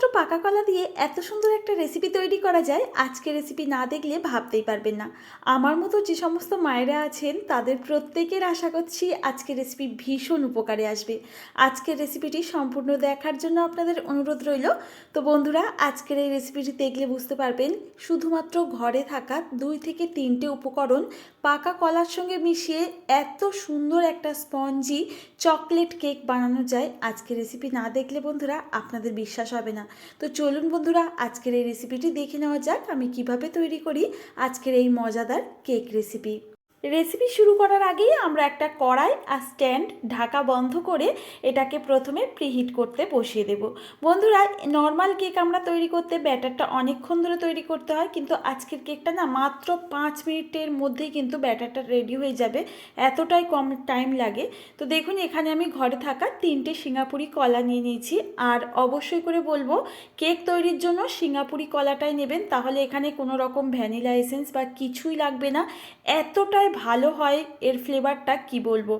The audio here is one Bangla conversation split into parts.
শুধুমাত্র পাকা কলা দিয়ে এত সুন্দর একটা রেসিপি তৈরি করা যায়, আজকে রেসিপি না দেখলে ভাবতেই পারবেন না। আমার মতো যে সমস্ত মায়েরা আছেন, তাদের প্রত্যেকের আশা করছি আজকের রেসিপি ভীষণ উপকারে আসবে। আজকের রেসিপিটি সম্পূর্ণ দেখার জন্য আপনাদের অনুরোধ রইল। তো বন্ধুরা, আজকের এই রেসিপিটি দেখলে বুঝতে পারবেন, শুধুমাত্র ঘরে থাকা দুই থেকে তিনটে উপকরণ পাকা কলার সঙ্গে মিশিয়ে এত সুন্দর একটা স্পঞ্জি চকলেট কেক বানানো যায়, আজকের রেসিপি না দেখলে বন্ধুরা আপনাদের বিশ্বাস হবে না। তো চলুন বন্ধুরা, আজকের এই রেসিপিটি দেখে নেওয়া যাক, আমি কীভাবে তৈরি করি আজকের এই মজাদার কেক রেসিপি রেসিপি শুরু করার আগেই আমরা একটা কড়াই আর স্ট্যান্ড ঢাকা বন্ধ করে এটাকে প্রথমে প্রিহিট করতে বসিয়ে দেব। বন্ধুরা নর্মাল কেক আমরা তৈরি করতে ব্যাটারটা অনেকক্ষণ ধরে তৈরি করতে হয়, কিন্তু আজকের কেকটা না মাত্র পাঁচ মিনিটের মধ্যেই কিন্তু ব্যাটারটা রেডি হয়ে যাবে। এতটাই কম টাইম লাগে। তো দেখুন, এখানে আমি ঘরে থাকা তিনটে সিঙ্গাপুরি কলা নিয়ে নিয়েছি, আর অবশ্যই করে বলব কেক তৈরির জন্য সিঙ্গাপুরি কলাটাই নেবেন, তাহলে এখানে কোনো রকম ভ্যানিলা এসেন্স বা কিছুই লাগবে না। এতটাই ভালো হয় এর ফ্লেভারটা কি বলব?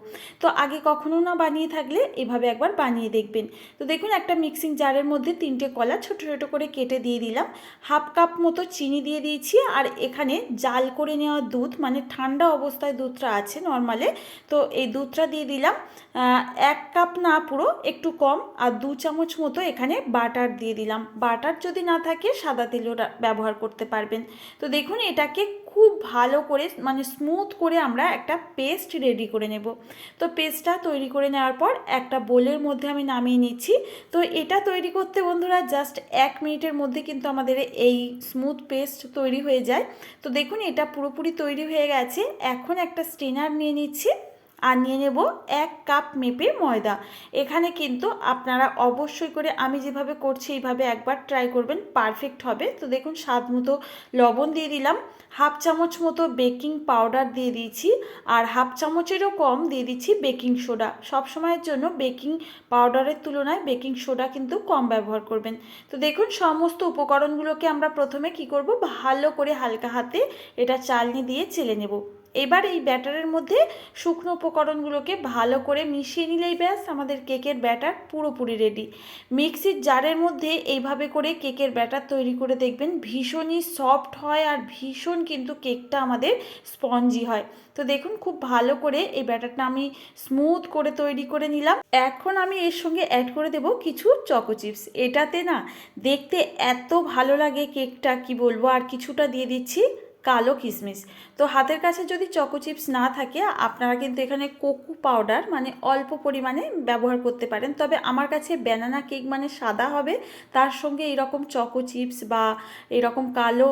তো আগে কখনো না বানিয়ে থাকলে এভাবে একবার বানিয়ে দেখবেন। তো দেখুন, একটা মিক্সিং জারের মধ্যে তিনটে কলা ছোট ছোট করে কেটে দিয়ে দিলাম। হাফ কাপ মতো চিনি দিয়ে দিয়েছি আর এখানে জাল করে নেওয়া দুধ মানে ঠান্ডা অবস্থায় দুধটা আছে নর্মালে তো এই দুধটা দিয়ে দিলাম। এক কাপ না, পুরো একটু কম আর দু চামচ মতো এখানে বাটার দিয়ে দিলাম। বাটার যদি না থাকে, সাদা তেলও ব্যবহার করতে পারবেন। তো দেখুন, এটাকে খুব ভালো করে মানে স্মুথ করে আমরা একটা পেস্ট রেডি করে নেব। তো পেস্টটা তৈরি করে নেওয়ার পর একটা বোলের মধ্যে আমি নামিয়ে নিচ্ছি। তো এটা তৈরি করতে বন্ধুরা জাস্ট এক মিনিটের মধ্যে কিন্তু আমাদের এই স্মুথ পেস্ট তৈরি হয়ে যায়। তো দেখুন এটা পুরোপুরি তৈরি হয়ে গেছে। এখন একটা স্টেনার নিয়ে নিচ্ছি। আর নিয়ে নেব এক কাপ মেপে ময়দা। এখানে কিন্তু আপনারা অবশ্যই করে আমি যেভাবে করছি এইভাবে একবার ট্রাই করবেন পারফেক্ট হবে। তো দেখুন, স্বাদ মতো লবণ দিয়ে দিলাম, হাফ চামচ মতো বেকিং পাউডার দিয়ে দিয়েছি, আর হাফ চামচেরও কম দিয়ে দিচ্ছি বেকিং সোডা সব সময়ের জন্য বেকিং পাউডারের তুলনায় বেকিং সোডা কিন্তু কম ব্যবহার করবেন। তো দেখুন, সমস্ত উপকরণগুলোকে আমরা প্রথমে কি করব? ভালো করে হালকা হাতে এটা চালনি দিয়ে চেলে নেব। এবার এই ব্যাটারের মধ্যে শুকনো উপকরণগুলোকে ভালো করে মিশিয়ে নিলেই ব্যাস আমাদের কেকের ব্যাটার পুরোপুরি রেডি মিক্সির জারের মধ্যে এইভাবে করে কেকের ব্যাটার তৈরি করে দেখবেন ভীষণই সফট হয় আর ভীষণ কিন্তু কেকটা আমাদের স্পঞ্জি হয়। তো দেখুন খুব ভালো করে এই ব্যাটারটা আমি স্মুথ করে তৈরি করে নিলাম। এখন আমি এর সঙ্গে অ্যাড করে দেব কিছু চকো চিপস এটাতে না দেখতে এত ভালো লাগে কেকটা, কি বলব? আর কিছুটা দিয়ে দিচ্ছি। কালো কিশমিশ তো হাতের কাছে যদি চকো চিপস না থাকে, আপনারা কিন্তু এখানে কোকো পাউডার মানে অল্প পরিমাণে ব্যবহার করতে পারেন। তবে আমার কাছে ব্যানানা কেক মানে সাদা হবে, তার সঙ্গে এরকম চকো চিপস বা এরকম কালো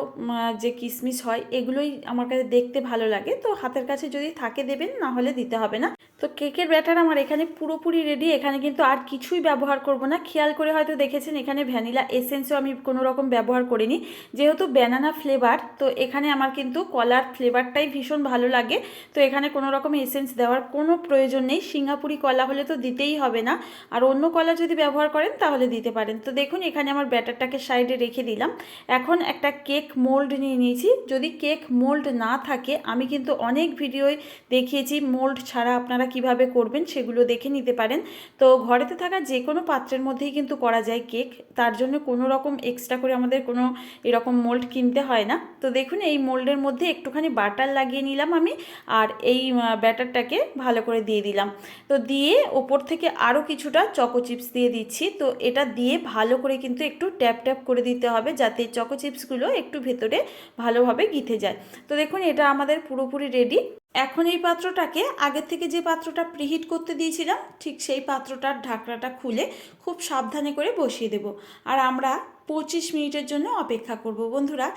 যে কিশমিশ হয়, এগুলোই আমার কাছে দেখতে ভালো লাগে। তো হাতের কাছে যদি থাকে দেবেন, না হলে দিতে হবে না। তো কেকের ব্যাটার আমার এখানে পুরোপুরি রেডি এখানে কিন্তু আর কিছুই ব্যবহার করব না। খেয়াল করে হয়তো দেখেছেন, এখানে ভ্যানিলা এসেন্সও আমি কোনো রকম ব্যবহার করিনি। যেহেতু ব্যানানা ফ্লেভার তো এখানে আমার কিন্তু কলার ফ্লেভারটাই ভীষণ ভালো লাগে। তো এখানে কোনো রকম এসেন্স দেওয়ার কোনো প্রয়োজন নেই। সিঙ্গাপুরি কলা হলে তো দিতেই হবে না। আর অন্য কলা যদি ব্যবহার করেন, তাহলে দিতে পারেন। তো দেখুন, এখানে আমার ব্যাটারটাকে সাইডে রেখে দিলাম। এখন একটা কেক মোল্ড নিয়ে নিয়েছি। যদি কেক মোল্ড না থাকে, আমি কিন্তু অনেক ভিডিওয় দেখিয়েছি। মোল্ড ছাড়া আপনারা কীভাবে করবেন সেগুলো দেখে নিতে পারেন। তো ঘরেতে থাকা যে কোনো পাত্রের মধ্যেই কিন্তু করা যায় কেক। তার জন্য কোনো রকম এক্সট্রা করে আমাদের কোনো এরকম মোল্ড কিনতে হয় না। তো দেখুন, এই মোল্ডের মধ্যে একটুখানি বাটার লাগিয়ে নিলাম আমি আর এই ব্যাটারটাকে ভালো করে দিয়ে দিলাম। তো দিয়ে ওপর থেকে আরও কিছুটা চকো চিপস দিয়ে দিচ্ছি। তো এটা দিয়ে ভালো করে কিন্তু একটু ট্যাপ ট্যাপ করে দিতে হবে যাতে চকো চিপসগুলো একটু ভেতরে ভালোভাবে গিথে যায়। তো দেখুন, এটা আমাদের পুরোপুরি রেডি এখন এই পাত্রটাকে আগের থেকে যে পাত্রটা প্রিহিট করতে দিয়েছিলাম, ঠিক সেই পাত্রটার ঢাকনাটা খুলে খুব সাবধানে করে বসিয়ে দেব। আর আমরা পঁচিশ মিনিটের জন্য অপেক্ষা করব। বন্ধুরা,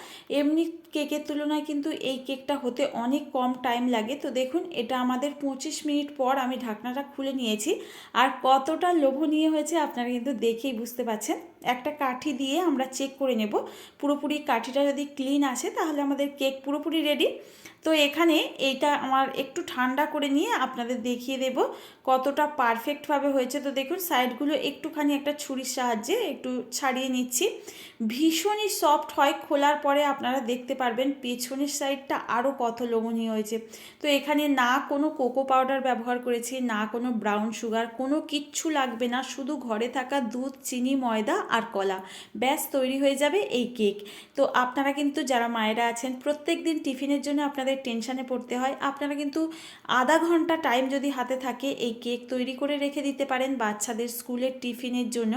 এমনি কেকের তুলনায় কিন্তু এই কেকটা হতে অনেক কম টাইম লাগে। তো দেখুন, এটা আমাদের পঁচিশ মিনিট পর আমি ঢাকনাটা খুলে নিয়েছি। আর কতটা লোভনীয় হয়েছে আপনারা কিন্তু দেখেই বুঝতে পারছেন। একটা কাঠি দিয়ে আমরা চেক করে নেব। পুরোপুরি কাঠিটা যদি ক্লিন আসে তাহলে আমাদের কেক পুরোপুরি রেডি তো এখানে এইটা আমার একটু ঠান্ডা করে নিয়ে আপনাদের দেখিয়ে দেব কতটা পারফেক্টভাবে হয়েছে। তো দেখুন সাইডগুলো একটুখানি একটা ছুরির সাহায্যে একটু ছাড়িয়ে নিচ্ছি। ভীষণই সফট হয়, খোলার পরে আপনারা দেখতে পারবেন পেছনের সাইডটা আরও কত লোভনীয় হয়েছে। তো এখানে না কোনো কোকো পাউডার ব্যবহার করেছি, না কোনো ব্রাউন সুগার কোনো কিচ্ছু লাগবে না। শুধু ঘরে থাকা দুধ, চিনি, ময়দা আর কলা। ব্যাস, তৈরি হয়ে যাবে এই কেক। তো আপনারা কিন্তু যারা মায়েরা আছেন, প্রত্যেক দিন টিফিনের জন্য আপনাদের টেনশানে পড়তে হয়। আপনারা কিন্তু আধা ঘণ্টা টাইম যদি হাতে থাকে, এই কেক তৈরি করে রেখে দিতে পারেন বাচ্চাদের স্কুলের টিফিনের জন্য।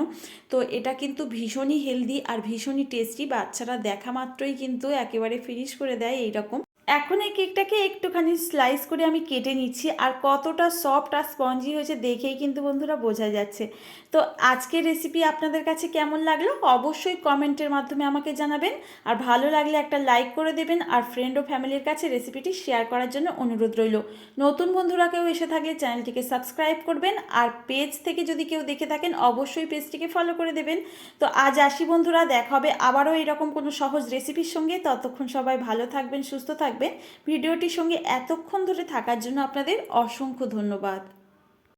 তো এটা কিন্তু ভীষণই হেলদি আর ভীষণই টেস্টি। বাচ্চারা দেখা মাত্রই কিন্তু একেবারে ফিনিশ করে দেয় এইরকম। এখন এই কেকটাকে একটুখানি স্লাইস করে আমি কেটে নিচ্ছি, আর কতটা সফট আর স্পঞ্জি হয়েছে দেখেই কিন্তু বন্ধুরা বোঝা যাচ্ছে। তো আজকের রেসিপি আপনাদের কাছে কেমন লাগল অবশ্যই কমেন্টের মাধ্যমে আমাকে জানাবেন, আর ভালো লাগলে একটা লাইক করে দেবেন, আর ফ্রেন্ড ও ফ্যামিলির কাছে রেসিপিটি শেয়ার করার জন্য অনুরোধ রইল। নতুন বন্ধুরা কেউ এসে থাকলে চ্যানেলটিকে সাবস্ক্রাইব করবেন, আর পেজ থেকে যদি কেউ দেখে থাকেন অবশ্যই পেজটিকে ফলো করে দেবেন। তো আজ আসি বন্ধুরা, দেখা হবে আবারও এরকম কোনো সহজ রেসিপির সঙ্গে। ততক্ষণ সবাই ভালো থাকবেন, সুস্থ থাকবেন। ভিডিওটির সঙ্গে এতক্ষণ ধরে থাকার জন্য আপনাদের অসংখ্য ধন্যবাদ।